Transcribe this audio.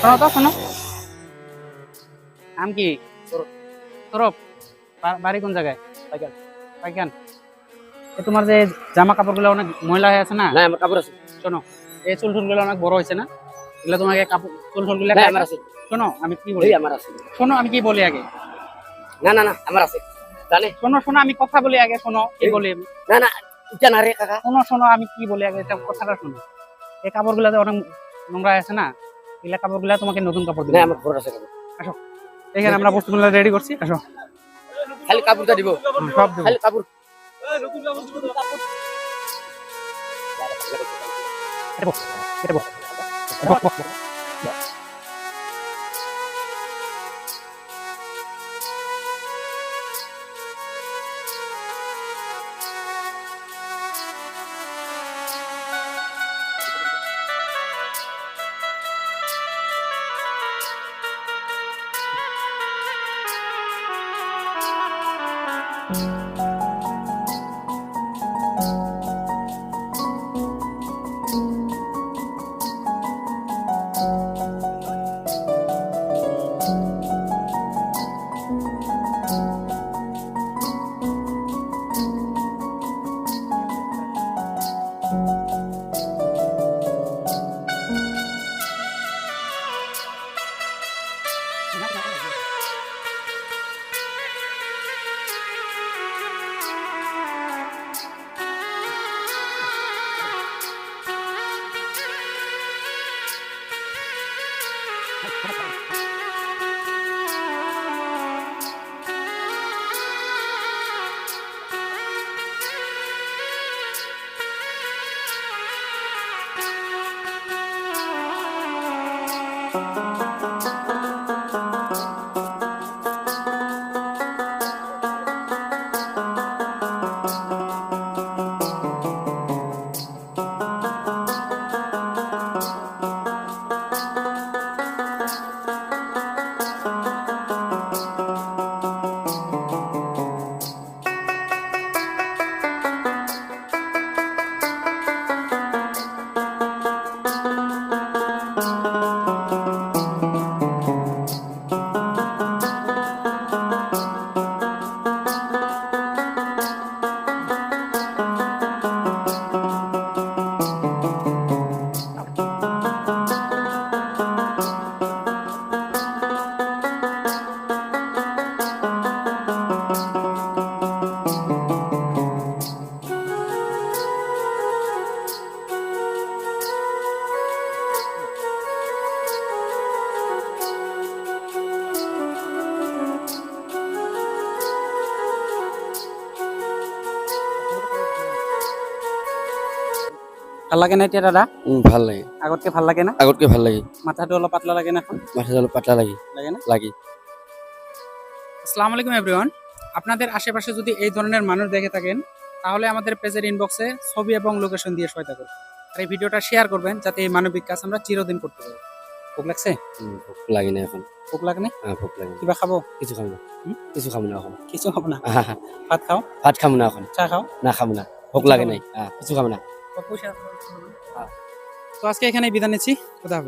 শোনো তো শোনো। নাম কি? সৌরভ। বাড়ি কোন জায়গায়? পাইকান। পাইকান তোমার যে জামা কাপড়গুলো অনেক ময়লা হয়ে আছে না? না আমার কাপড় আছে। শোনো এই চুল টুলগুলো অনেক বড় হয়েছে না? এগুলো তোমাকে কাপড় চুল টুলগুলো না আমার আছে। শোনো আমি কি বলি? আমার আছে। শোনো আমি কি বলি আগে? না না না আমার আছে। জানে? শোনো শোনো আমি কথা বলি আগে শোনো কি বলি? না না এটা না রে কাকা। শোনো শোনো আমি কি বলি আগে এটা কথাটা শোনো। এই কাপড়গুলো অনেক নোংরা আছে না? এগুলা কাপড়গুলো তোমাকে নতুন কাপড় না দিবে আমার ঘর আছে কাপড়। এখানে আমরা বস্তুগুলো রেডি করছি আসো। খালি কাপড়টা দিব। সব দিব। খালি কাপড়। এটা বস, এটা বস। বস, বস, ভালো লাগে না এতিয়া দাদা? ভালো লাগে। আগতকে ভালো লাগে না? আগতকে ভালো লাগে। মাথাটো অলপ পাতলা লাগে না এখন? মাথা অলপ পাতলা লাগে। লাগে না? লাগে। আসসালামু আলাইকুম এভরিওয়ান আপনাদের আশেপাশে যদি এই ধরনের মানুষ দেখে থাকেন তাহলে আমাদের পেজের ইনবক্সে ছবি এবং লোকেশন দিয়ে সহায়তা করুন। আর এই ভিডিওটা শেয়ার করবেন যাতে এই মানবিক কাজ আমরা চিরদিন করতে পারি। ভোক লাগছে? ভোক লাগে না এখন। ভোক লাগে না হ্যাঁ ভোক লাগে। কিবা খাব? কিছু খাব না। হুম? কিছু খাব না এখন। কিছু খাব না? আহা, ভাত খাও? ভাত খাব না এখন। চা খাও? না খাব না। ভোক লাগে নাই। হ্যাঁ কিছু খাব না। তো আজকে এখানে বিদায় নিচ্ছি। খুদা